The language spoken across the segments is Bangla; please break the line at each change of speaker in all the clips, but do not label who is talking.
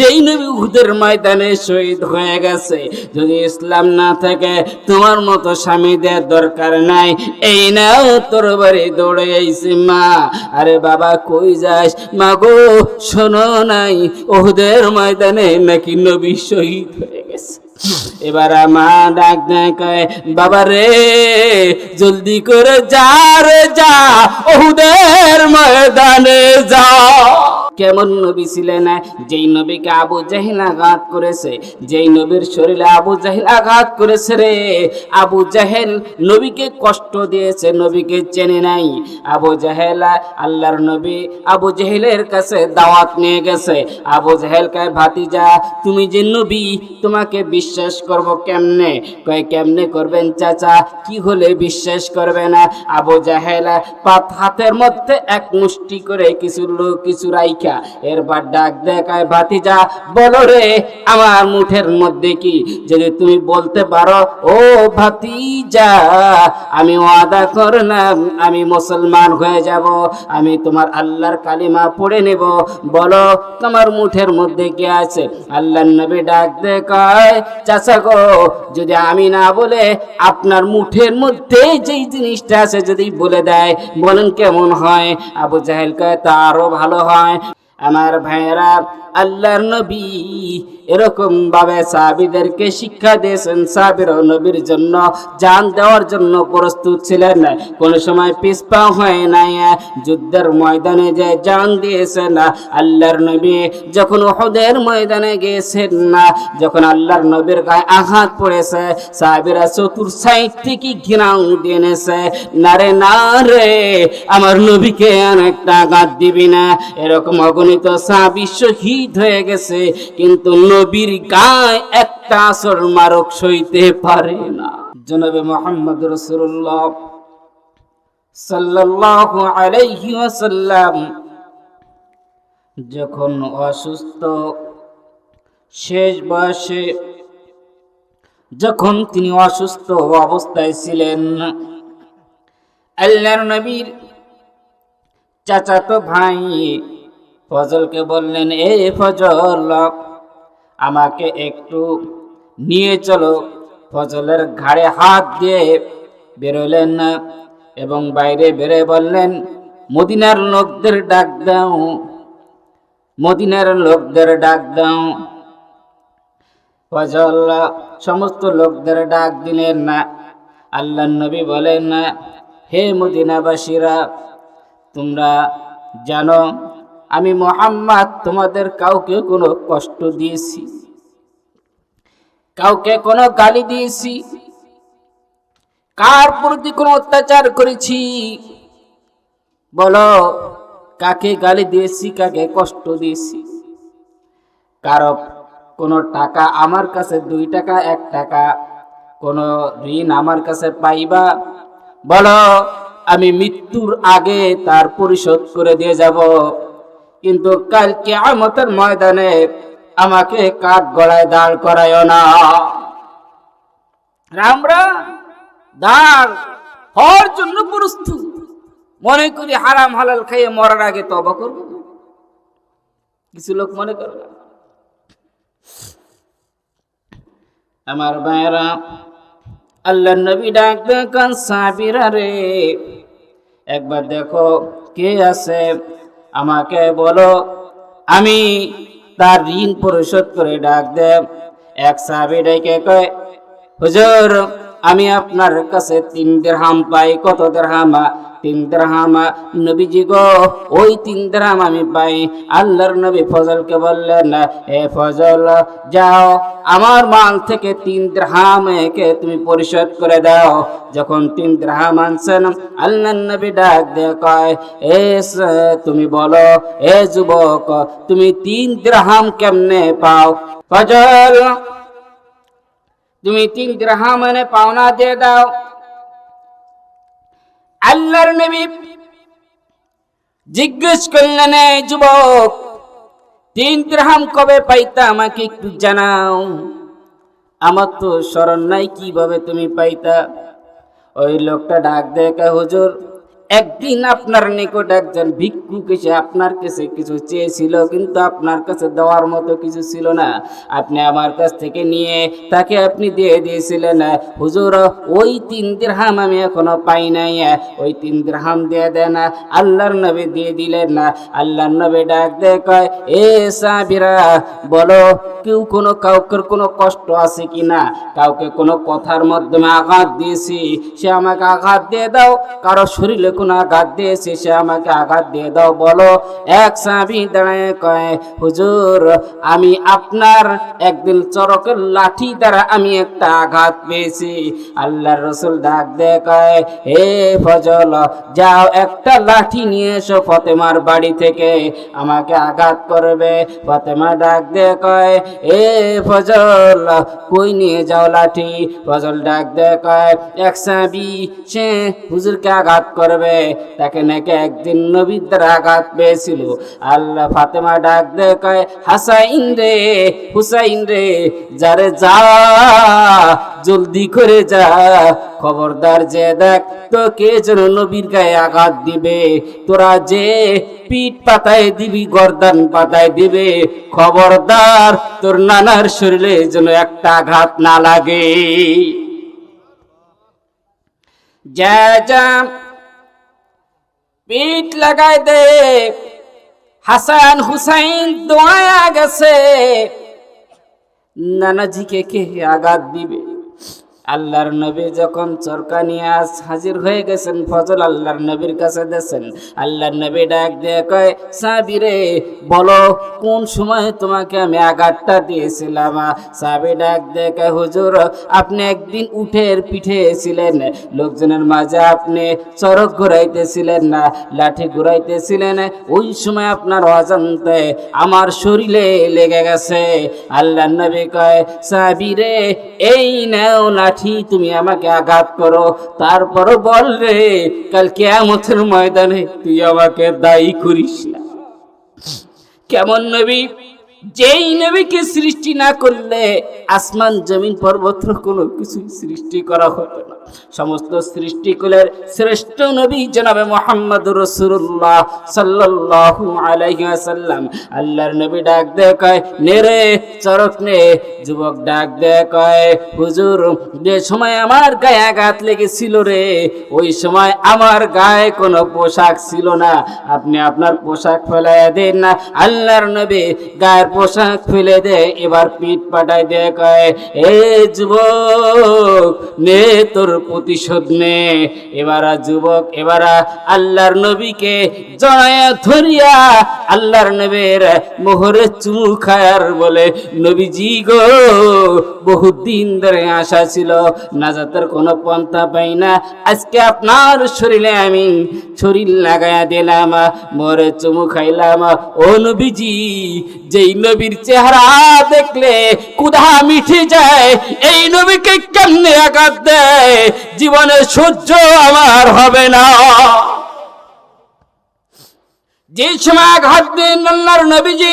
যেই নবী উহুদের ময়দানে শহীদ হয়ে গেছে, যদি ইসলাম না থাকে, তোমার মতো স্বামী দেওয়ার দরকার নাই। এই নাও তোর বাড়ি দৌড়ে আইছি মা। আরে বাবা, কই যাস? মা গো, শোনো নাই ওহুদের ময়দানে নাকি নবী শহীদ হয়ে গেছে। এবার আমার ডাক দেয়, কয়, বাবা রে, জলদি করে যা রে, যা ওহুদের ময়দানে যা। কেমন নবী ছিলেন? যেই নবীকে আবু জাহিল আঘাত করেছে, যেই নবীর শরীরে আবু জাহিল আঘাত করেছে রে। আবু জাহেল নবীকে কষ্ট দিয়েছে, নবীকে চেনে নাই। আবু জাহেল, আল্লাহর নবী আবু জাহেলের কাছে দাওয়াত নিয়ে গেছে। আবু জাহেল কয়, ভাতিজা, তুমি যে নবী, তোমাকে বিশ্বাস করব কেমনে? কয়, কেমনে করবেন চাচা? কি হলে বিশ্বাস করবে না? আবু জাহেল পাত হাতের মধ্যে এক মুষ্টি করে কিছু লোক, কিছু রাইখা এরপর ডাক দেখায় ভাতিজা, বলো রে, আমার মুঠের মধ্যে কি যদি তুমি বলতে পারো? ও ভাতিজা, আমি ওয়াদা করলাম, আমি মুসলমান হয়ে যাব, আমি তোমার আল্লাহর কালিমা পড়ে নেব। বলো, তোমার মুঠের মধ্যে কি আছে? আল্লাহর নবী ডাক দেখায় চাচা গো, যদি আমি না বলে আপনার মুঠের মধ্যে যেই জিনিসটা আছে যদি বলে দেয়, বলেন কেমন হয়? আবু জাহেল কয়, তা আরও ভালো হয়। আমার ভাইয়েরা আল্লাহর নবী এরকম ভাবে সাহাবিদেরকে শিক্ষা দিয়েছেন। সাহাবির নবীর জন্য জান দেওয়ার জন্য প্রস্তুত ছিলেন। কোন সময় পিসপা হয় নাই, যুদ্ধের ময়দানে যে জান দিয়েছেন। আল্লাহর নবী যখন ওহদের ময়দানে গিয়েছেন না যখন আল্লাহর নবীর গায়ে আঘাত পড়েছে, সাহাবিরা চতুর সাইড থেকে ঘিরাও দিয়ে এনেছে না রে আমার নবীকে অনেকটা আঘাত দিবি না। এরকম অগণিত সাহাবি শহীদ হয়ে গেছে, কিন্তু নবীর গায়ে একটা আসর মারক সইতে পারে না। জনাবে মোহাম্মদ রসুল্লাহ সাল্লাল্লাহু আলাইহি ওয়াসাল্লাম যখন অসুস্থ, শেষ বয়সে যখন তিনি অসুস্থ অবস্থায় ছিলেন, আল্লাহর নবীর চাচাতো ভাই ফজলকে বললেন, এ ফজল, আমাকে একটু নিয়ে চলো। ফজলের ঘাড়ে হাত দিয়ে বেরোলেন এবং বাইরে বেরে বললেন, মদিনার লোকদের ডাক দাও, মদিনার লোকদের ডাক দাও। ফজল সমস্ত লোকদের ডাক দিলেন না। আল্লাহ নবী বলেন না হে মদিনাবাসীরা, তোমরা জানো আমি মোহাম্মদ তোমাদের কাউকে কোনো কষ্ট দিয়েছি। কাউকে কোনো গালি দিয়েছি। কার প্রতি কোনো অত্যাচার করেছি? বলো, কাকে গালি দিয়েছি, কাকে কষ্ট দিয়েছি? কারও কোনো টাকা আমার কাছে, দুই টাকা, এক টাকা, কোনো ঋণ আমার কাছে পাইবা? বলো, আমি মৃত্যুর আগে তার পরিশোধ করে দিয়ে যাব। কিন্তু কালকে আমতের ময়দানে আমাকে কাঠ গড়ায় দাঁড় করায় না। আমরা দাঁড় হওয়ার জন্য প্রস্তুত। মনে করি হারাম হালাল খাইয়ে মরার আগে তবা করব। কিছু লোক মনে করে না। আমার ভাইয়েরা আল্লাহ নবী ডাক দেখান সাবিরা রে। একবার দেখো কে আছে। আমাকে বলো আমি তার ঋণ পরিশোধ করে ডাক দেব। এক সাহাবি ডেকে কয় হুজুর আমি আপনার কাছে তিন দেড়হাম পাই, কত দেড়হাম? তিন দেড়হাম। নবীজি গো, ওই তিন দেড়হাম আমি পাই। আল্লাহর নবী ফজলকে বললেন হে ফজল, যাও। আমার মাল থেকে তিন দেড়হাম একে তুমি পরিশোধ করে দাও। যখন তিন দেড়হাম আনছেন, আল্লাহর নবী ডাক দিয়ে কয়, এ তুমি বলো, এ যুবক, তুমি তিন দেড়হাম কেমনে পাও? ফজল তুমি তিন গ্রাহাম পাওনা দিয়ে দাও। আল্লাহর নবী জিজ্ঞেস করলেন, "এই যুবক, তিন গ্রাহাম কবে পাইতা আমাকে একটু জানাও? আমার তো স্মরণ নাই কীভাবে তুমি পাইতা। ওই লোকটা ডাক দেখে হুজুর একদিন আপনার নিকট একজন ভিক্ষুক এসে আপনার কাছে কিছু চেয়েছিল, কিন্তু আপনার কাছে দেওয়ার মতো কিছু ছিল না। আপনি আমার কাছ থেকে নিয়ে তাকে আপনি দিয়ে দিয়েছিলেন। হুজুর, ওই তিন দিরহাম আমি এখনও পাই নাই। ওই তিন দিরহাম দিয়ে দেন, আল্লাহর নবী দিয়ে দিলেন। না আল্লাহর নবী ডাক দে কয়, এ সাবিরা বলো, কেউ কোনো কাউকে কোনো কষ্ট আছে কি না? কাউকে কোনো কথার মাধ্যমে আঘাত দিয়েছি, সে আমাকে আঘাত দিয়ে দাও। কারও শরীরে কোনো আঘাত দিয়েছি, সে আমাকে আঘাত দিয়ে দাও। বলো, এক সাবি দাঁড়ায় কয়, হুজুর, আমি আপনার একদিন চরকের লাঠি দ্বারা আমি একটা আঘাত পেয়েছি। আল্লাহর রসুল ডাক দে কয়, হে ফজল, যাও একটা লাঠি নিয়ে এসো ফতেমার বাড়ি থেকে, আমাকে আঘাত করবে। ফতেমা ডাক দে কয়, এ ফজল, কই নিয়ে যাও লাঠি? ফজল ডাক দে কয়, এক সাবি সে হুজুরকে আঘাত করবে। তাকে নাকি একদিন নবীর দ্বারা আঘাত পেয়েছিল। আল্লাহ ফাতেমা ডাক দে কয়, হাসাইন রে, হুসাইন রে, যারে যা, জলদি করে যা। খবরদার যে দেখ, তোকে যেন নবীর গায়ে আঘাত দিবে। তোরা যে পিঠ পাতায় দিবি, গর্দান পাতায় দিবে। খবরদার, তোর নানার শরীরে যেন একটা আঘাত না লাগে। যা যা পিঠ লাগাই দে। হাসান হুসাইন দোয়া গেছে। নানাজিকে কে আঘাত দিবে? আল্লাহর নবী যখন চরকা নিয়ে হাজির হয়ে গেছেন, ফজল আল্লাহর নবীর কাছে দেন আল্লাহর নবী ডাক দিয়ে কয় সাবিরে বলো, কোন সময় তোমাকে আমি আঘাতটা দিয়েছিলাম? সাবি ডাক দিয়ে কয়, হুজুর, আপনি একদিন উঠের পিঠে ছিলেন লোকজনের মাঝে আপনি চরক ঘুরাইতেছিলেন না, লাঠি ঘুরাইতেছিলেন, ওই সময় আপনার অজান্তে আমার শরীরে লেগে গেছে। আল্লাহর নবী কয় সাবিরে এই নাও লাঠি তুমি আমাকে আঘাত করো। তারপরও বল রে, কাল কেয়ামতের ময়দানে তুই আমাকে দায়ী করিস না। কেমন নবী? যেই নবীকে সৃষ্টি না করলে আসমান, জমিন, পর্বত কোনো কিছু সৃষ্টি করা হতো না। সমস্ত শ্রেষ্ঠ নবী জনাবে মোহাম্মদ রসুল্লাহ ওয়াসাল্লাম। আল্লাহর নবী ডাক দে কয়, নে রে চরক নে। যুবক ডাক দে কয়, হুজুর, যে সময় আমার গায়ে আঘাত লেগেছিল রে, ওই সময় আমার গায়ে কোনো পোশাক ছিল না। আপনি আপনার পোশাক ফেলাই দেন না। আল্লাহর নবী গায়ের পোশাক ফেলে দে, এবার পিঠ পাঠাই দে কয় এ যুবক, নে তোর প্রতিশোধ নে। এবার যুবক, এবার আল্লাহর নবীকে জড়ায়া ধরিয়া আল্লাহর নবীর মোহরে চুমু খায়ার বলে, নবীজি গো বহুদিন ধরে আশা ছিল, নাজাতের কোনো পন্থা পাই না। আজকে আপনার শরীরে আমি শরীর লাগায়া দিলাম মোরে চুমু খাইলাম। ও নবীজি, যেই নবীর চেহারা দেখলে কুধা মিঠে যায়। এই নবীকে কেমনে আঘাত দেয়? জীবনে সহ্য আমার হবে না। যে সময় আঘাত দেন আল্লাহর নবীজি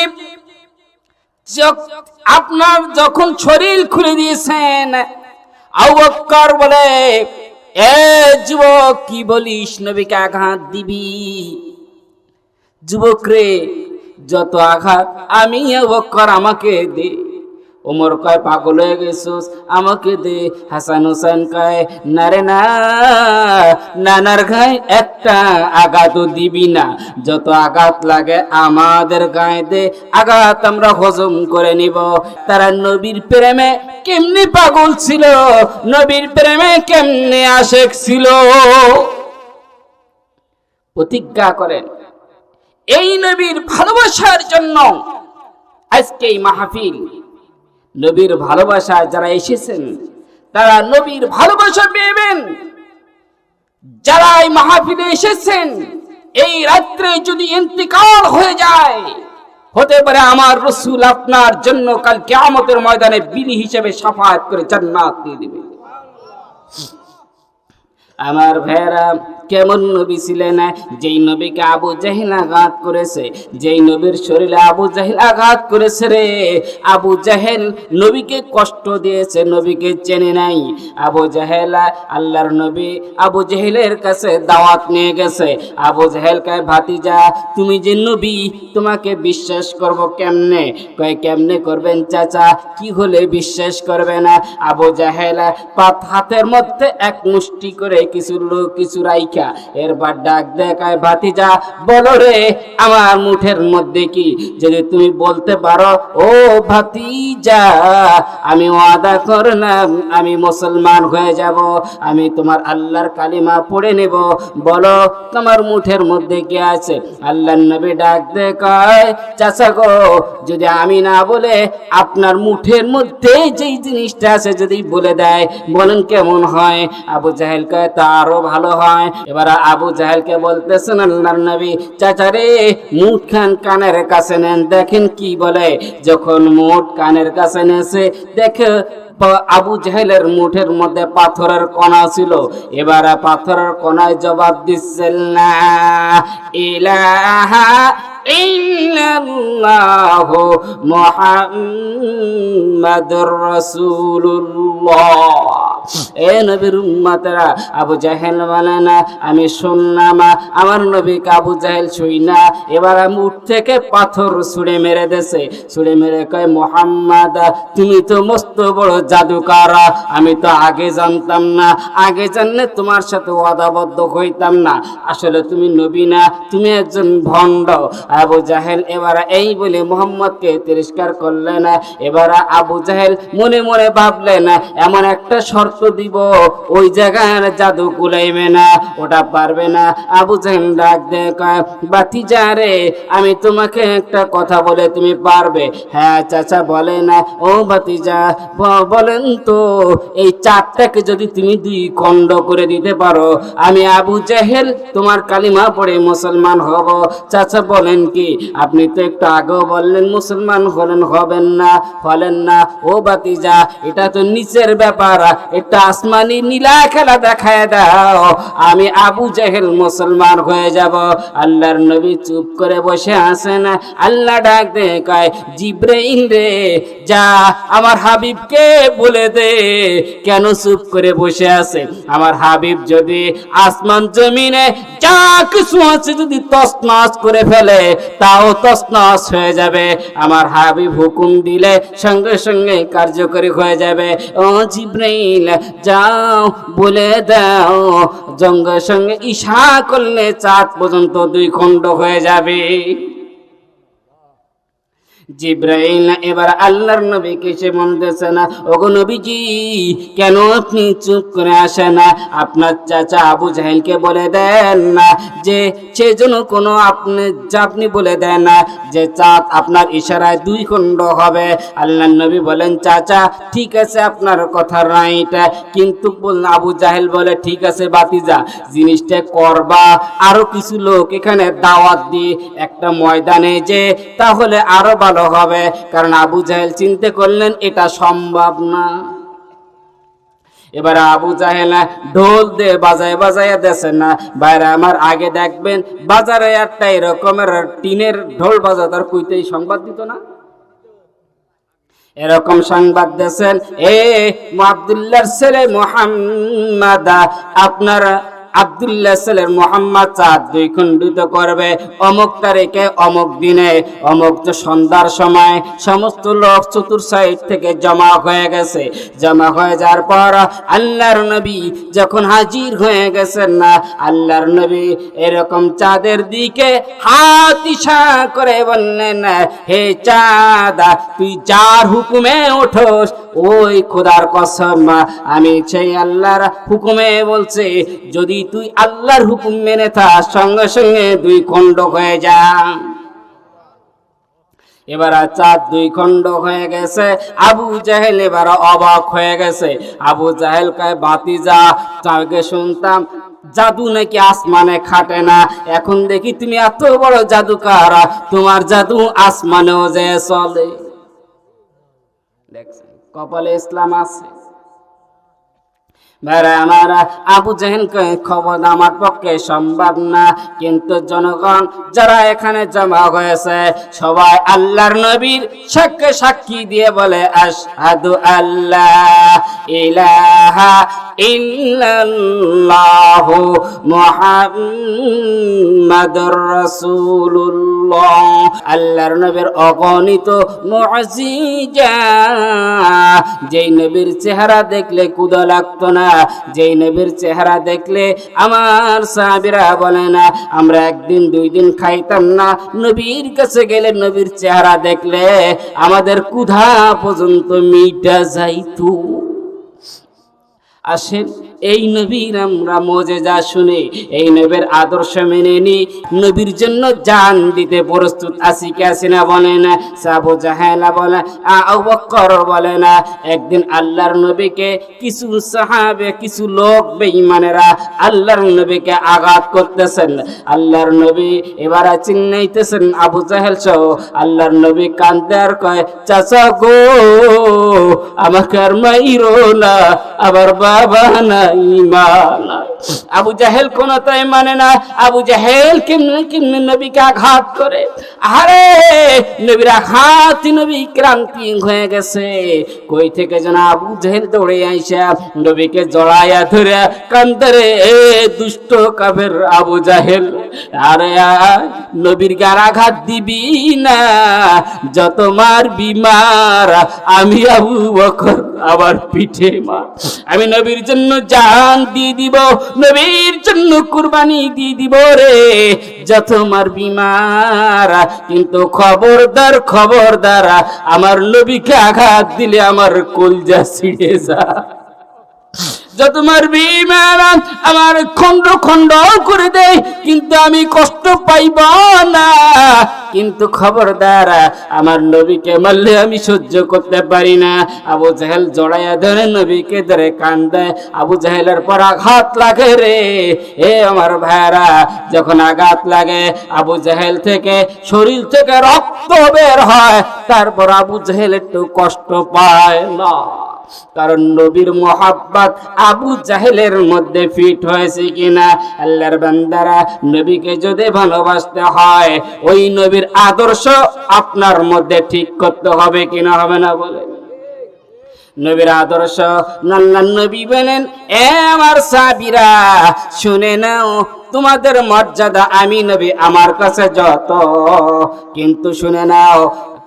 আপনার যখন শরীর খুলে দিয়েছেন, আবু বকর বলে, এ যুবক, কি বলিস নবীকে আঘাত দিবি? যুবক রে যত আঘাত আমি আবু আমাকে দে। ওমর কয়, পাগল হয়ে গেছিস, আমাকে দে। হাসান হোসেন কয়, না রে না, নানার গায়ে একটা আঘাতও দিবি না। যত আঘাত লাগে আমাদের গায়ে দে। আঘাত আমরা হজম করে নিব। তারা নবীর প্রেমে কেমনি পাগল ছিল? নবীর প্রেমে কেমনে আশেক ছিল? প্রতিজ্ঞা করেন। এই নবীর ভালোবাসার জন্য আজকে এই মাহফিল। নবীর ভালোবাসায় যারা এসেছেন, তারা নবীর ভালোবাসা পেয়েবেন। যারা এই মাহফিলে এসেছেন, এই রাত্রে যদি ইন্তিকাল হয়ে যায়, হতে পারে আমার রসুল আপনার জন্য কাল কেয়ামতের ময়দানে বিলি হিসেবে সাফায়াত করে জান্নাত দিয়ে দিবে আমার ভাইয়েরা, কেমন নবী ছিলেন? যেই নবীকে আবু জাহিল আঘাত করেছে, যেই নবীর শরীরে আবু জাহিল আঘাত করেছে রে। আবু জাহেল নবীকে কষ্ট দিয়েছে, নবীকে চেনে নাই। আবু জাহেল, আল্লাহর নবী আবু জাহেলের কাছে দাওয়াত নিয়ে গেছে। আবু জাহেল কয়, ভাতিজা, তুমি যে নবী, তোমাকে বিশ্বাস করব কেমনে? কয়, কেমনে করবেন চাচা? কি হলে বিশ্বাস করবে না? আবু জাহেল পাত হাতের মধ্যে এক মুষ্টি করে কিছু লোক, কিছু রাইখা। এরপর ডাক দেখায় ভাতিজা, বলো রে, আমার মুঠের মধ্যে কি? যদি তুমি বলতে পারো, ও ভাতিজা, আমি ওয়াদা করলাম, আমি মুসলমান হয়ে যাব, আমি তোমার আল্লাহর কালিমা পড়ে নেব। বলো, তোমার মুঠের মধ্যে কি আছে? আল্লাহর নবী ডাক দেখায় চাচা গো, যদি আমি না বলে আপনার মুঠের মধ্যে যেই জিনিসটা আছে যদি বলে দেয়, বলেন কেমন হয়? আবু জাহেল কয় তা আরও ভালো হয়। এবার আবু জাহেলকে বলতেছেন, আল্লাহর নবী চাচা রে মুঠ খান কানের কাছে নেন। দেখেন কি বলে, যখন মুঠ কানের কাছে নেছে, দেখে আবু জাহেলের মুঠের মধ্যে পাথরের কণা ছিল। এবার পাথরের কণায় জবাব দিচ্ছেন না ইলাহা ইল্লাল্লাহ মুহাম্মাদুর রাসূলুল্লাহ। এ নবীর উম্মতেরা, আবু জাহেল বলে না, আমি শুনলাম, আমার নবীকে আবু জাহেল ছুই না। এবার আমি উঠ থেকে পাথর ছুঁড়ে মেরে দেছে ছুঁড়ে মেরে কয়, মোহাম্মদ, তুমি তো মস্ত বড় জাদুকার। আমি তো আগে জানতাম না, আগে জানলে তোমার সাথে ওয়াদাবদ্ধ হইতাম না। আসলে তুমি নবী না, তুমি একজন ভণ্ড। আবু জাহেল এবার এই বলে মোহাম্মদকে তিরস্কার করলেন। এবার আবু জাহেল মনে মনে ভাবলেন, এমন একটা শর্ত দিব। ওই জায়গার জাদু কুলাইবে না, ওটা পারবে না। আবু জাহেল ডাক দে বাতি যা রে, আমি তোমাকে একটা কথা বলে তুমি পারবে? হ্যাঁ চাচা, বলে না। ও ভাতিজা, ব- বলেন তো, এই চারটাকে যদি তুমি দুই খণ্ড করে দিতে পারো, আমি আবু জাহেল তোমার কালিমা পড়ে মুসলমান হব। চাচা, বলেন কি, আপনি তো একটু আগেও বললেন মুসলমান হলেন, হবেন না, হলেন না। ও বাতিজা এটা তো নিচের ব্যাপার একটা আসমানি নীলা খেলা দেখায় দাও। আমি আবু জাহেল মুসলমান হয়ে যাব। আল্লাহর নবী চুপ করে বসে আছেন। আল্লাহ ডাক দে কয়, জিব্রাইল রে, যা আমার হাবিবকে বলে দে। কেন চুপ করে বসে আছে? আমার হাবিব যদি আসমান জমিনে যা কিছু আছে যদি তসনস করে ফেলে, তাও তসনস হয়ে যাবে। আমার হাবিব হুকুম দিলে সঙ্গে সঙ্গে কার্যকরী হয়ে যাবে। ও জিব্রাইল যাও বলে দাও। জঙ্গের সঙ্গে ঈশা করলে চাঁদ পর্যন্ত দুই খণ্ড হয়ে যাবে। জিব্রাইল এবার আল্লাহর নবীকে সে বলতেছে না? ওগো নবীজি, কেন আপনি চুপ করে আসে না? আপনার চাচা আবু জাহেলকে বলে দেন না, যে কোনো আপনি আপনি বলে দেন না, যে চাঁদ আপনার ইশারায় দুই খণ্ড হবে। আল্লাহর নবী বলেন, চাচা, ঠিক আছে, আপনার কথা কিন্তু আবু জাহেল বলে, ঠিক আছে, বাতিজা, জিনিসটা করবা। আরও কিছু লোক এখানে দাওয়াত দিয়ে একটা ময়দানে যে, তাহলে আরও ভালো হবে, কারণ আবু জাহেল চিন্তা করলেন এটা সম্ভব না। এবার আবু জাহেল ঢোল দে বাজায় বাজায় দেশেন না, বাইরে আমার আগে দেখবেন বাজারে একটা এরকমের টিনের ঢোল বাজাতার কুইতেই সংবাদ দিত না। এরকম সংবাদ দিয়েছেন এ আব্দুল্লাহর ছেলে মোহাম্মদ, আপনার আব্দুল্লাহ ছেলের মোহাম্মদ চাঁদ দুই খণ্ডিত করবে। অমুক তারিখে, অমুক দিনে। অমুক সন্ধ্যার সময়। সমস্ত লোক চতুর সাইড থেকে জমা হয়ে গেছে। জমা হয়ে যাওয়ার পর আল্লাহর নবী যখন হাজির হয়ে গেছেন না, আল্লাহর নবী এরকম চাঁদের দিকে হাত ইশা করে বললেন, হে চাঁদ, তুই যার হুকুমে ওঠোস ওই খোদার কসম, আমি সেই আল্লাহর হুকুমে বলছে, যদি তুই আল্লাহর হুকুম মেনে থাক সঙ্গে সঙ্গে দুই খণ্ড হয়ে যা। এবার চাঁদ দুই খণ্ড হয়ে গেছে, আবু জাহেল এবার অবাক হয়ে গেছে। আবু জাহেল কয় বাতি যা আগে শুনতাম জাদু নাকি আসমানে খাটে না, এখন দেখি তুমি এত বড় জাদুকার, তোমার জাদু আসমানেও যে চলে। দেখছেন? কপালে ইসলাম আছে। ভাইরা, আমার আবু জাহেলকে খবর আমার পক্ষে সম্ভব না। কিন্তু জনগণ যারা এখানে জমা হয়েছে, সবাই আল্লাহর নবীর সাক্ষ্য সাক্ষী দিয়ে বলে, আশহাদু আল্লাহ ইলাহা ইল্লাল্লাহু মুহাম্মাদুর রাসূলুল্লাহ। আল্লাহর নবীর অগণিত মুআজিজা যেই নবীর চেহারা দেখলে কুদা লাগতো না, যেই নবীর চেহারা দেখলে আমার সাহাবীরা বলে না, আমরা একদিন, দুই দিন খাইতাম না। নবীর কাছে গেলে নবীর চেহারা দেখলে আমাদের কুধা পর্যন্ত মিটা যাইতো। আসেন। এই নবীর আমরা মজেজা শুনে, এই নবীর আদর্শ মেনে নি। নবীর জন্য জান দিতে প্রস্তুত আছি কে আছি না বলে না সাবু জাহেলা বলে আবু বকর বলে না। একদিন আল্লাহর নবীকে কিছু সাহাবে, কিছু লোক বেঈমানেরা আল্লাহর নবীকে আঘাত করতেছেন। আল্লাহর নবী এবার চিন্নাইতেছেন আবু জাহেল সহ। আল্লাহর নবী কান্দে আর কয়, চাচা গো, আমাকে আর মাইরো না আবার বাবা নাই নাই আবু জাহেল কোন তাই মানে না। আবু জাহেল কেমনে নবীকে আঘাত করে? আরে নবীর আঘাত নবী ক্রান্তি হয়ে গেছে। কই থেকে যেন আবু জাহেল দৌড়ে আইসা, নবীকে জড়াইয়া ধরে কান্তরে এ দুষ্ট কাফের আবু জাহেল। আরে নবীর গার আঘাত দিবি না। যত মার বিমার, আমি আবু বকর আবার পিঠে মা আমি নবীর জন্য জান দিয়ে দিব। নবীর জন্য কুরবানি দিয়ে দিব রে। যত মার বিমার, কিন্তু খবরদার খবরদার, আমার নবীকে আঘাত দিলে আমার কলজা ছিঁড়ে যা যত মারবি ম্যাডাম আমার খন্ড খন্ড করে দেয় কিন্তু আমি কষ্ট পাইব না। কিন্তু খবরদার, আমার নবীকে মারলে আমি সহ্য করতে পারি না। আবু জাহেল জড়াইয়া ধরে নবীকে ধরে কান দেয় আবু জাহেলের পর আঘাত লাগে রে। এ আমার ভাইরা যখন আঘাত লাগে, আবু জাহেল থেকে শরীর থেকে রক্ত বের হয়। তারপর আবু জাহেল একটু কষ্ট পায় না। কারণ নবীর মোহাব্বত আবু জাহেলের মধ্যে ফিট হয়েছে কিনা? আল্লাহর বান্দারা নবীকে যদি ভালোবাসতে হয়, ওই নবীর আদর্শ আপনার মধ্যে ঠিক করতে হবে কিনা হবে না বলে। নবীর আদর্শ নাল্লা নবী বলেন, এ আমার সাবিরা শুনে নাও, তোমাদের মর্যাদা আমি নবী, আমার কাছে যত। কিন্তু শুনে নাও,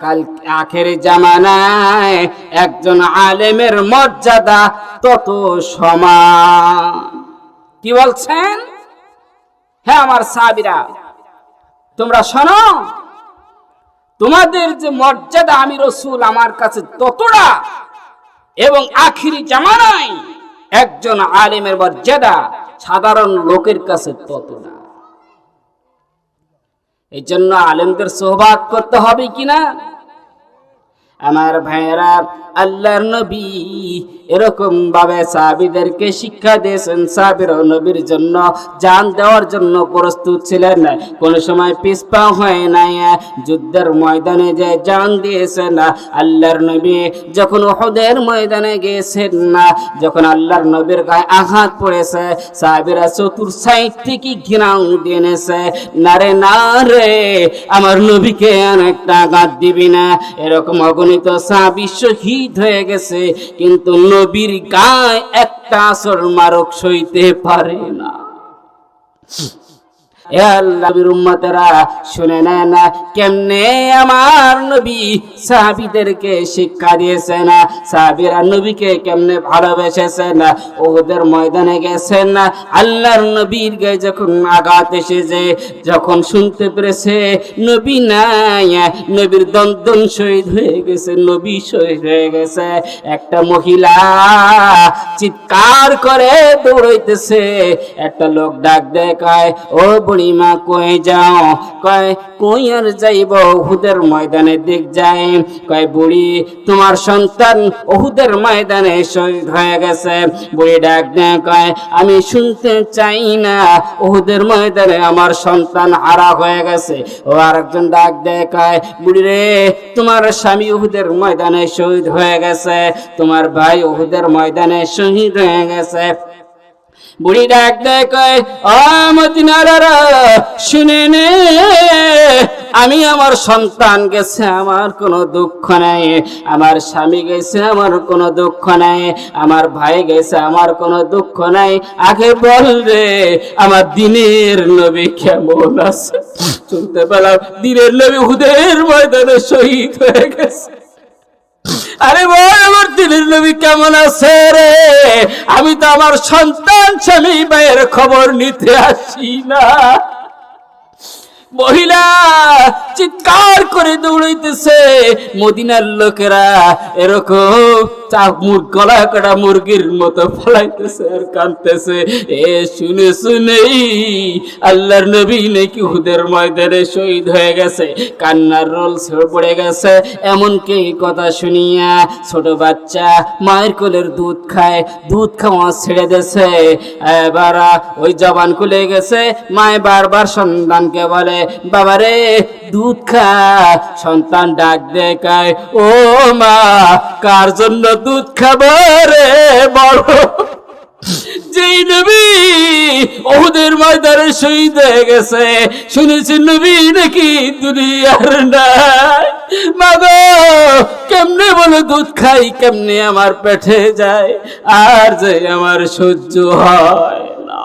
কাল আখের জামানায় একজন আলেমের মর্যাদা তত সমান। কি বলছেন? হ্যাঁ আমার সাবিরা তোমরা শোনো তোমাদের যে মর্যাদা আমি রসুল আমার কাছে ততটা এবং আখিরি জামানায় একজন আলেমের মর্যাদা সাধারণ লোকের কাছে ততটা। এই জন্য আলেমদের সহবাগ করতে হবে কিনা আমার ভাইয়েরা আল্লাহর নবী এরকম ভাবে সাহাবিদেরকে শিক্ষা দিয়েছেন। সাহাবির নবীর জন্য জান দেওয়ার জন্য প্রস্তুত ছিলেন। কোন সময় পিসপা হয় নাই, যুদ্ধের ময়দানে যে জান দিয়েছেন। আল্লাহর নবী যখন ওহদের ময়দানে গিয়েছেন না যখন আল্লাহর নবীর গায়ে আঘাত পড়েছে, সাহাবিরা চতুর সাইড থেকে ঘিরাও দিয়ে এনেছে না রে আমার নবীকে অনেকটা আঘাত দিবি না। এরকম অগণিত সাহাবি শহীদ হয়ে গেছে কিন্তু নবীর গায়ে একটা আসর মারক সইতে পারে না। এ উম্মতেরা শুনে কেমনে আমার নবী সাহাবীদেরকে শিক্ষা দিয়েছেন নবীকে কেমনে ভালোবেসেছেন ওদের ময়দানে গেছেন, আল্লাহর নবীর গায়ে যখন আঘাত এসেছে, যখন শুনতে পেরেছে নবী নাই, নবীর দন্দন শহীদ হয়ে গেছে, নবী শহীদ হয়ে গেছে, একটা মহিলা চিৎকার করে দৌড়াইতেছে, একটা লোক ডাক দেখায় ও বুড়ি মা কয়ে যাও? কয়, কই আর যাইব? ওহুদের ময়দানে দিক যায়। কয়, বুড়ি, তোমার সন্তান ওহুদের ময়দানে শহীদ হয়ে গেছে। বুড়ি ডাক দেয়, কয়, আমি শুনতে চাই না। ওহুদের ময়দানে আমার সন্তান হারা হয়ে গেছে। ও আরেকজন ডাক দেয়, কয়, বুড়ি রে, তোমার স্বামী উহুদের ময়দানে শহীদ হয়ে গেছে। তোমার ভাই উহুদের ময়দানে শহীদ হয়ে গেছে। বুড়ি ডাক দেয়, কয় ও মদিনারা শুনে নে, আমি আমার সন্তান গেছে, আমার কোনো দুঃখ নাই। আমার স্বামী গেছে, আমার কোনো দুঃখ নাই। আমার ভাই গেছে, আমার কোনো দুঃখ নাই। আগে বল রে, আমার দিনের নবী কেমন আছে? শুনতে পেলাম, দিনের নবী হুদের ময়দানে শহীদ হয়ে গেছে। আরে ভাই, আমার দিনের নবী কেমন আছে রে? আমি তো আমার সন্তান স্বামী মায়ের খবর নিতে আসি না। মহিলা চিৎকার করে দৌড়াইতেছে। মদিনার লোকেরা এরকম গলা কাটা মুরগির মতো ফলাইতেছে আর এ শুনে আল্লাহর নবী নাকি হুদের ময়দানে শহীদ হয়ে গেছে। কান্নার রোল পড়ে গেছে। এমনকি কথা শুনিয়া ছোট বাচ্চা মায়ের কোলের দুধ খায়, দুধ খাওয়া ছেড়ে দেছে এবার ওই জবান খুলে গেছে। মায় বারবার সন্তানকে বলে, বাবারে, দুধ সন্তান ডাক দেখায়, ও মা, কার জন্য দুধ বড়? যেই নবী ওহুদের ময়দানে শহীদ হয়ে গেছে, শুনেছি নবী নাকি দুনিয়ার নাই। মাগো, কেমনে বলে দুধ খাই, কেমনে আমার পেটে যায়, আর যে আমার সহ্য হয় না।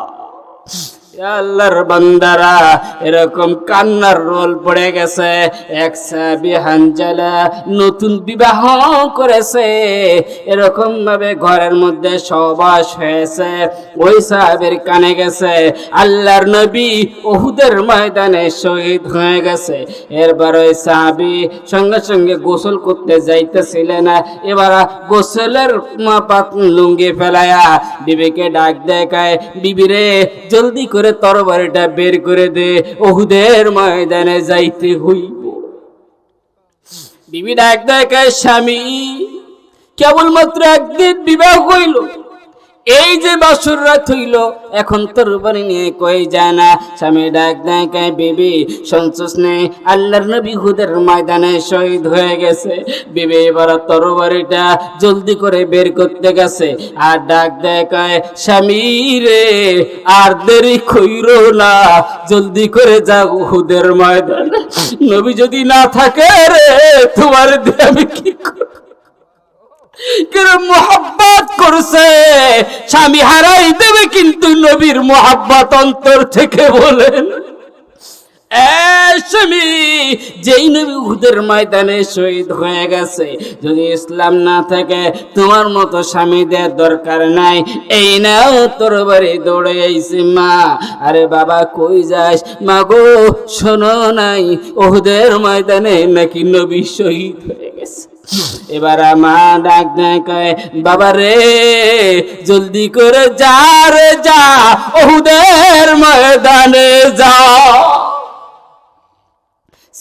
আল্লাহর বান্দারা, এরকম কান্নার রোল পড়ে গেছে। এক সাহাবী হানজালা নতুন বিবাহ করেছে। এরকম ভাবে ঘরের মধ্যে সবাস হয়েছে। ওই সাহাবের কানে গেছে, আল্লাহর নবী ওহুদের ময়দানে শহীদ হয়ে গেছে। এরপর ওই সাহাবী সঙ্গে সঙ্গে গোসল করতে যাইতেছিলেন না। এবার গোসলের লুঙ্গি ফেলায়া বিবিকে ডাক দেখায় বিবিরে জলদি করে তরবারিটা বের করে দে ওহুদের ময়দানে যাইতে হইব। বিবি ডাক দেখায় স্বামী, কেবলমাত্র একদিন বিবাহ হইল। এই যে বাসুর রাত হইল এখন তোর বাড়ি নিয়ে কই যায় না? স্বামী ডাক কে বিবি সন্তোষ নেই আল্লাহর নবী হুদের ময়দানে শহীদ হয়ে গেছে। বিবি, এবার তোর বাড়িটা জলদি করে বের করতে গেছে। আর ডাক দেয়, কয়, স্বামী রে, আর দেরি কইর না, জলদি করে যাও হুদের ময়দানে। নবী যদি না থাকে রে, তোমার দিয়ে আমি কি করব? কেন মোহাব্বত করছে। স্বামী হারাই দেবে কিন্তু নবীর মোহাব্বত অন্তর থেকে বলেন। যেই নবী উহুদের ময়দানে শহীদ হয়ে গেছে, যদি ইসলাম না থাকে, তোমার মতো স্বামীদের দরকার নাই। এই নাও তোর বাড়ি দৌড়ে আইছি মা। আরে বাবা, কই যাস? মা গো, শোনো নাই ওহুদের ময়দানে নাকি নবী শহীদ হয়ে গেছে। এবার মা ডাক দেয়, কয়, বাবা রে, জলদি করে যা রে, যা ওহুদের ময়দানে যা।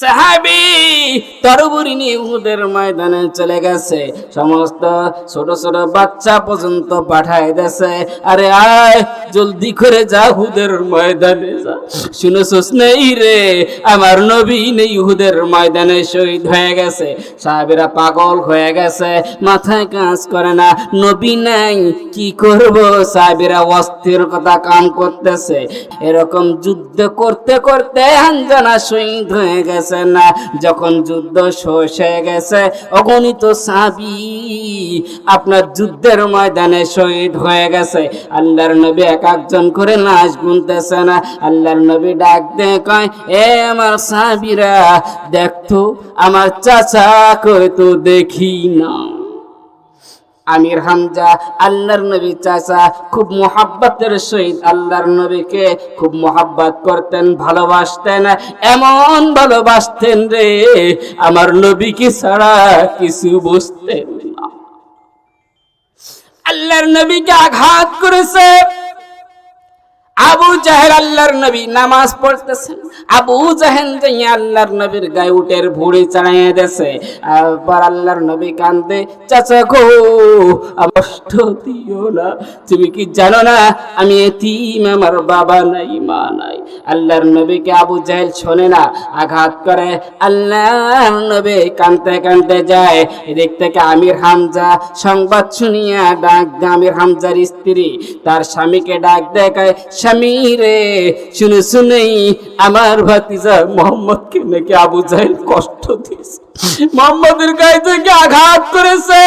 সাহাবি তরবুরি নিয়ে উহুদের ময়দানে চলে গেছে। সমস্ত ছোট ছোট বাচ্চা পর্যন্ত পাঠায় দেছে আরে আয়, জলদি করে যা ময়দানে রে, আমার নবী নেই ময়দানে শহীদ হয়ে গেছে। সাহাবিরা পাগল হয়ে গেছে, মাথায় কাজ করে না, নবী নাই, কি করব? সাহাবিরা অস্থির কথা কাম করতেছে। এরকম যুদ্ধ করতে করতে হানজানা শহীদ হয়ে গেছে। না? যখন যুদ্ধ শেষ হয়ে গেছে, অগণিত সাবি আপনার যুদ্ধের ময়দানে শহীদ হয়ে গেছে। আল্লাহর নবী এক একজন করে লাশ গুনতেছে না। আল্লাহর নবী ডাক দে কয়, এ আমার সাবিরা দেখতো আমার চাচা কই তো দেখি না। আমির হামজা, আল্লাহর নবী চাচা, খুব মোহাব্বতের সহিত আল্লাহর নবীকে খুব মোহাব্বত করতেন, ভালোবাসতেন, এমন ভালোবাসতেন রে, আমার নবীকে ছাড়া কিছু বুঝতেন আল্লাহর নবীকে আঘাত করেছে। আবু জাহেল আল্লাহর নবী নামাজ পড়তেছেন। আবু জাহেল যাইয়া আল্লাহর নবীর গায়ে উটের ভুড়ি চালাইয়া দেছে আবার আল্লাহর নবী কান্দে চাচা গো কষ্ট দিও না, তুমি কি জানো না, আমি এতিম, আমার বাবা নাই, মা নাই। আল্লাহর নবীকে আবু জাহেল শোনে না, আঘাত করে। আল্লাহর নবী কানতে কানতে যায়। এদিক থেকে আমির হামজা সংবাদ শুনিয়া ডাক আমির হামজার স্ত্রী তার স্বামীকে ডাক দেখায় স্বামী শুনে শুনেই আমার ভাতিজা মোহাম্মদকে নাকি আবু জাহেল কষ্ট দিয়েছে। মোহাম্মদের গায়ে থেকে আঘাত করেছে।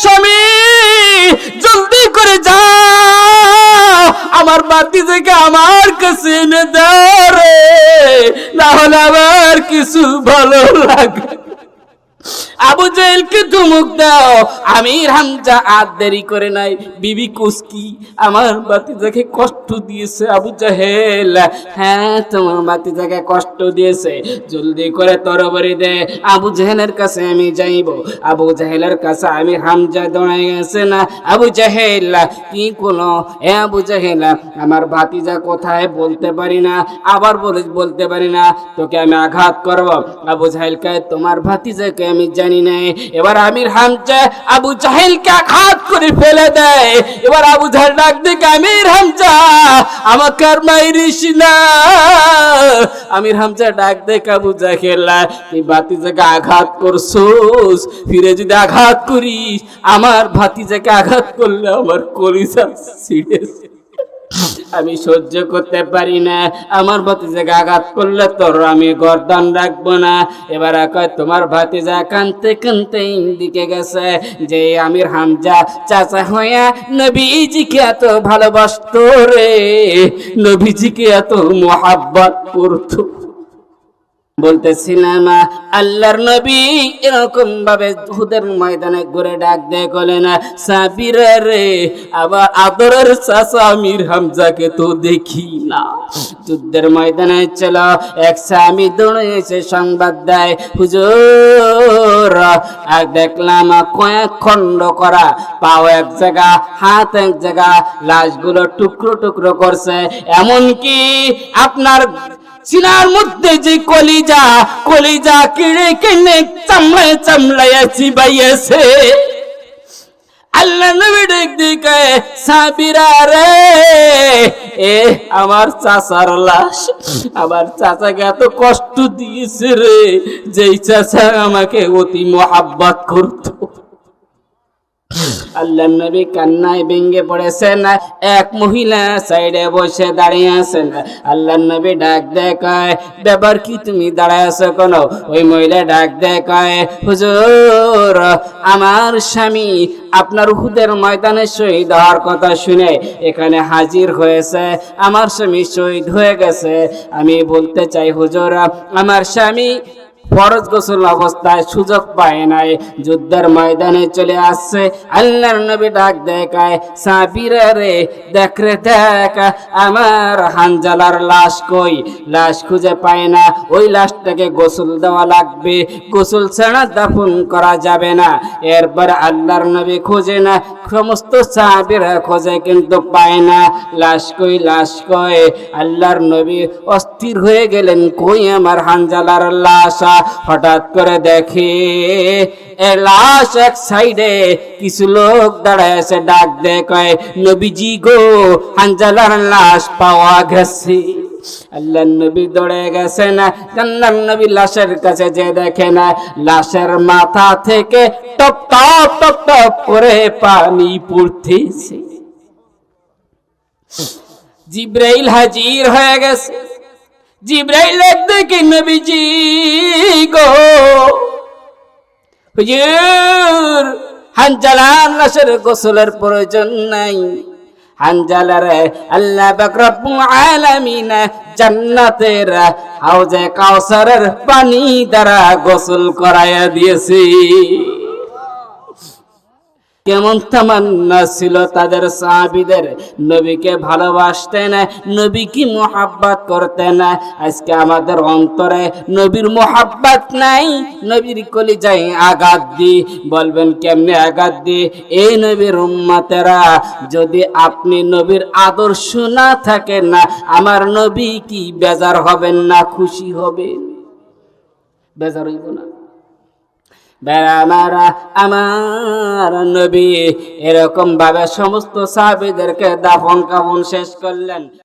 স্বামী, জলদি করে যা আমার বাতি থেকে আমার কাছে এনে রে। না হলে আমার কিছু ভালো লাগে আবু জাহেলকে ধুমুক দাও। হামজা আর দেরি করে নাই। বিবি কুস্কি আমার বাতিজাকে কষ্ট দিয়েছে আবু জাহেল। হ্যাঁ তোমার বাতিজাকে কষ্ট দিয়েছে। জলদি করে তরবারি দে। আবু জাহেলের কাছে আমি যাইব। আবু জাহেলের কাছে আমি হামজা দৌড়াই গেছে না। আবু জাহেল, কি কোনো এ আবু জাহেল, আমার ভাতিজা কোথায় বলতে পারি না। আবার বলে, বলতে পারি না। তোকে আমি আঘাত করব। আবু জাহেলকে, তোমার ভাতিজাকে আমি জানি না এবার আমির হামজা আবু জাহেলকে আঘাত করে ফেলে দেয়, এবার আবু জাহেল ডাক দিকে, আমির হামজা আমাকে আর মাইরিস না। আমির হামজা ডাক দেখ আবু জাহেল, তুই ভাতিজাকে আঘাত করছোস, ফিরে যদি আঘাত করিস, আমার ভাতিজাকে আঘাত করলে আমার কলিজা ছিঁড়েছে আমি সহ্য করতে পারি না। আমার ভাতিজাকে আঘাত করলে তোর আমি গর্দন রাখব না। এবার কয়, তোমার ভাতিজা কানতে কানতে দিকে গেছে। যে আমির হামজা চাচা হইয়া নবীজিকে এত ভালোবাসত রে। নবীজিকে এত মোহাব্বত করতো। বলতেছিলাম আল্লাহর নবী এরকম ভাবে হুদের ময়দানে ঘুরে ডাক দিয়ে গলেন সাবিরা রে, আবার আদরের চাচা আমির হামজাকে তো দেখি না। যুদ্ধের ময়দানে ছিল এক স্বামী দৌড়ে এসে সংবাদ দেয়, হুজুর আর দেখলাম কয়েক খণ্ড করা, পাও এক জায়গা, হাত এক জায়গা, লাশগুলো টুকরো টুকরো করছে, এমনকি আপনার সিনার মধ্যে যে কলিজা কলিজা কিড়ে কিনে চামড়ায় চামড়ায় চিবাইয়েছে আল্লাহ নবী ডেক দিকে সাবিরা রে, এ আমার চাচার লাশ, আমার চাচাকে এত কষ্ট দিয়েছে রে, যেই চাচা আমাকে অতি মোহাব্বত করতো। আল্লাহ নবী কান্নায় ভেঙে পড়েছেন। এক মহিলা সাইডে বসে দাঁড়িয়ে আছেন। আল্লাহ নবী ডাক দেখায় ব্যাপার কি তুমি দাঁড়ায় আছো কেন? ওই মহিলা ডাক দেখায় হুজুর, আমার স্বামী আপনার হুদের ময়দানে শহীদ হওয়ার কথা শুনে এখানে হাজির হয়েছে। আমার স্বামী শহীদ হয়ে গেছে। আমি বলতে চাই, হুজুর, আমার স্বামী ফরজ গোসল অবস্থায় সুযোগ পায় নাই। যুদ্ধের ময়দানে চলে আসছে, আল্লাহর নবী ডাক দেখায় সাবিরা রে দেখ রে দেখ, আমার হানজালার লাশ কই? লাশ খুঁজে পায় না, ওই লাশটাকে গোসল দেওয়া লাগবে। গোসল ছাড়া দাফন করা যাবে না। এরপর আল্লাহর নবী খোঁজে না, সমস্ত সাহাবিরা খোঁজে কিন্তু পায় না। লাশ কই লাশ কই? আল্লাহর নবী অস্থির হয়ে গেলেন, কই আমার হানজালার লাশ? হঠাৎ করে দেখে লাশ এক সাইডে কিছু লোক দাঁড়ায় ডাক দে কয়, নবীজি গো, হানজালার লাশ পাওয়া গেছে। আল্লাহ নবী দৌড়ে গেছে না আল্লাহ নবী লাশের কাছে যে দেখে না, লাশের মাথা থেকে টপ টপ টপ টপ করে পানি পড়তেছে। জিব্রাইল হাজির হয়ে গেছে। জিব্রাইল দেখে নবীজি গো। হুজুর হানজালার লাশের গোসলের প্রয়োজন নাই। হানজালারে আল্লাহ বাকরব্বুল আলামিন জান্নাতের হাউজে কাউসারের পানি দ্বারা গোসল করাইয়া দিয়েছি। কেমন তামান্না ছিল তাদের সাহাবিদের? নবীকে ভালোবাসতে না নবী কি মোহাব্বত করতে না আজকে আমাদের অন্তরে নবীর মোহাব্বত নাই, নবীর কলিজাই আঘাত দি। বলবেন, কেমনে আঘাত দি? এই নবীর উম্মাতেরা, যদি আপনি নবীর আদর্শ না থাকেন না, আমার নবী কি বেজার হবেন না, খুশি হবেন? বেজার হইব না। বেড়ামারা আমার নবী এরকমভাবে সমস্ত সাহাবিদেরকে দাফন কাফন শেষ করলেন।